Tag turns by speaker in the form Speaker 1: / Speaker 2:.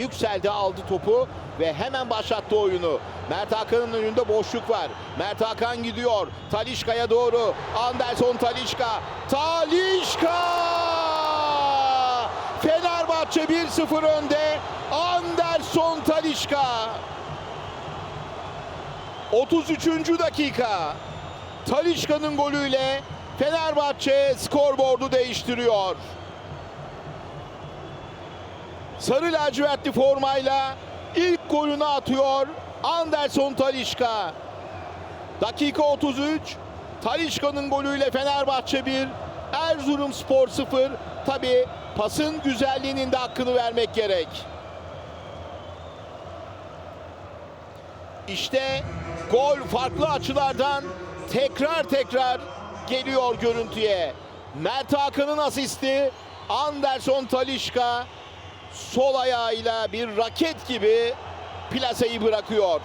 Speaker 1: yükseldi aldı topu ve hemen başlattı oyunu. Mert Hakan'ın önünde boşluk var. Mert Hakan gidiyor. Talişka'ya doğru. Anderson Talişka. Talişka! Fenerbahçe 1-0 önde. Anderson Talişka. 33. dakika. Talişka'nın golüyle Fenerbahçe skorboardu değiştiriyor. Sarı lacivertli formayla ilk golünü atıyor Anderson Talişka. Dakika 33. Talişka'nın golüyle Fenerbahçe 1, Erzurumspor 0. Tabi pasın güzelliğinin de hakkını vermek gerek. İşte gol farklı açılardan tekrar tekrar geliyor görüntüye. Mert Hakan'ın asisti Anderson Talişka sol ayağıyla bir raket gibi plaseyi bırakıyor.